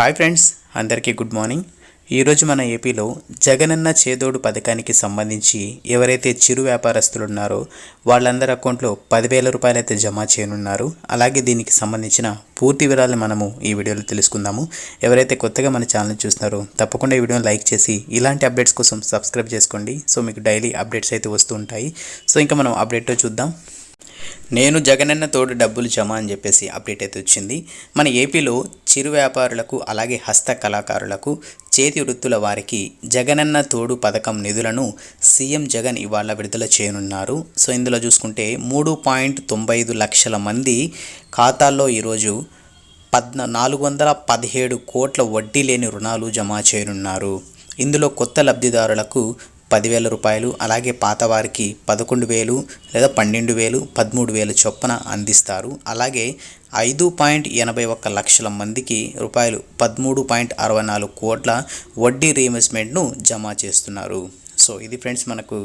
Hi friends అందరికీ good morning. ఈరోజు మన ఏపీలో జగనన్న చేదోడు పథకానికి సంబంధించి ఎవరైతే చిరు వ్యాపారస్తులు ఉన్నారో వాళ్ళందరి అకౌంట్లో పదివేల రూపాయలు అయితే జమ చేయనున్నారు. అలాగే దీనికి సంబంధించిన పూర్తి వివరాలు మనము ఈ వీడియోలో తెలుసుకుందాము. ఎవరైతే కొత్తగా మన ఛానల్ చూస్తున్నారో తప్పకుండా ఈ వీడియోని లైక్ చేసి ఇలాంటి అప్డేట్స్ కోసం సబ్స్క్రైబ్ చేసుకోండి. సో మీకు డైలీ అప్డేట్స్ అయితే వస్తూ ఉంటాయి. సో ఇంకా మనం అప్డేట్తో చూద్దాం. నేను జగనన్న తోడు డబ్బులు జమ అని చెప్పేసి అప్డేట్ అయితే వచ్చింది. మన ఏపీలో చిరు వ్యాపారులకు అలాగే హస్త కళాకారులకు చేతి వృత్తుల వారికి జగనన్న తోడు పథకం నిధులను సీఎం జగన్ ఇవాళ విడుదల చేయనున్నారు. సో ఇందులో చూసుకుంటే మూడు పాయింట్ తొంభై ఐదు లక్షల మంది ఖాతాల్లో ఈరోజు పద్న నాలుగు వందల పదిహేడు కోట్ల వడ్డీ లేని రుణాలు జమ చేయనున్నారు. ఇందులో కొత్త లబ్ధిదారులకు పదివేల రూపాయలు అలాగే పాతవారికి పదకొండు వేలు లేదా పన్నెండు వేలు పదమూడు వేలు చొప్పున అందిస్తారు. అలాగే ఐదు పాయింట్ ఎనభై ఒక్క లక్షల మందికి రూపాయలు పదమూడు పాయింట్ అరవై నాలుగు కోట్ల వడ్డీ రీఇన్వెస్ట్మెంట్ను జమ చేస్తున్నారు. సో ఇది ఫ్రెండ్స్ మనకు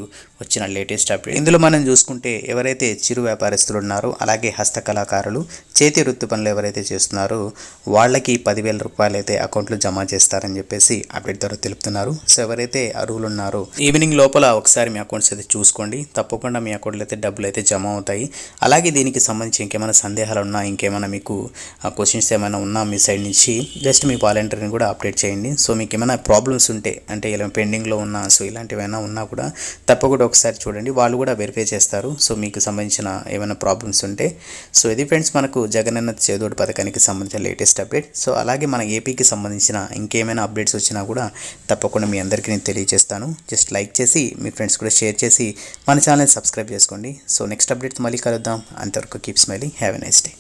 వచ్చిన లేటెస్ట్ అప్డేట్. ఇందులో మనం చూసుకుంటే ఎవరైతే చిరు వ్యాపారస్తులు ఉన్నారో అలాగే హస్తకళాకారులు చేతి వృత్తి పనులు ఎవరైతే చేస్తున్నారో వాళ్ళకి పదివేల రూపాయలు అయితే అకౌంట్లో జమ చేస్తారని చెప్పేసి అప్డేట్ ద్వారా తెలుపుతున్నారు. సో ఎవరైతే అర్హులు ఉన్నారో ఈవినింగ్ లోపల ఒకసారి మీ అకౌంట్స్ అయితే చూసుకోండి. తప్పకుండా మీ అకౌంట్లో అయితే డబ్బులు అయితే జమ అవుతాయి. అలాగే దీనికి సంబంధించి ఇంకేమైనా సందేహాలు ఉన్నా ఇంకేమైనా మీకు క్వశ్చన్స్ ఏమైనా ఉన్నా మీ సైడ్ నుంచి జస్ట్ మీ వాలంటీర్ని కూడా అప్డేట్ చేయండి. సో మీకు ఏమైనా ప్రాబ్లమ్స్ ఉంటే అంటే ఇలా పెండింగ్లో ఉన్నా సో ఇలాంటివి ఏమైనా ఉన్నా కూడా తప్పకుండా ఒకసారి చూడండి. వాళ్ళు కూడా వెరిఫై చేస్తారు. సో మీకు సంబంధించిన ఏమైనా ప్రాబ్లమ్స్ ఉంటే. సో ఇది ఫ్రెండ్స్ మనకు జగనన్న చేదోడు పథకానికి సంబంధించిన లేటెస్ట్ అప్డేట్ సో అలాగే మన ఏపీకి సంబంధించిన ఇంకేమైనా అప్డేట్స్ వచ్చినా కూడా తప్పకుండా మీ అందరికీ నేను తెలియజేస్తాను. జస్ట్ లైక్ చేసి మీ ఫ్రెండ్స్ కూడా షేర్ చేసి మన ఛానల్ సబ్స్క్రైబ్ చేసుకోండి. సో నెక్స్ట్ అప్డేట్ మళ్ళీ కలుద్దాం. అంతవరకు keep smiling have a nice day